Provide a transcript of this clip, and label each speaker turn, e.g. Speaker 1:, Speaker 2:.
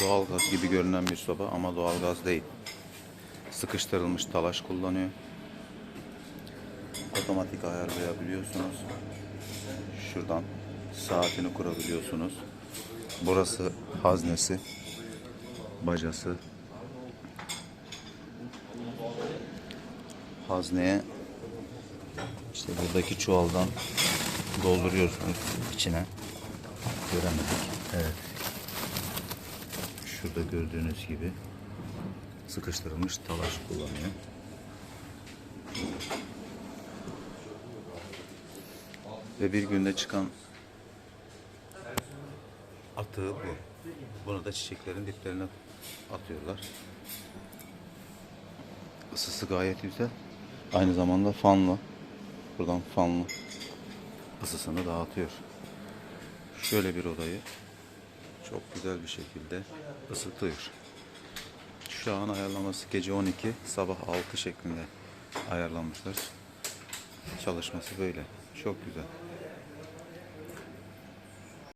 Speaker 1: Doğalgaz gibi görünen bir soba ama doğalgaz değil. Sıkıştırılmış talaş kullanıyor. Otomatik ayarlayabiliyorsunuz. Şuradan saatini kurabiliyorsunuz. Burası haznesi, bacası. Hazneye işte buradaki çuvaldan dolduruyorsunuz içine. Göremedik. Evet. Şurada gördüğünüz gibi sıkıştırılmış talaş kullanıyor. Ve bir günde çıkan atığı bu. Bunu da çiçeklerin diplerine atıyorlar. Isısı gayet güzel. Aynı zamanda fanlı. Buradan fanlı ısısını dağıtıyor. Şöyle bir odayı çok güzel bir şekilde ısıtıyor. Şu an ayarlaması gece 12, sabah 6 şeklinde ayarlanmışlar. Çalışması böyle. Çok güzel.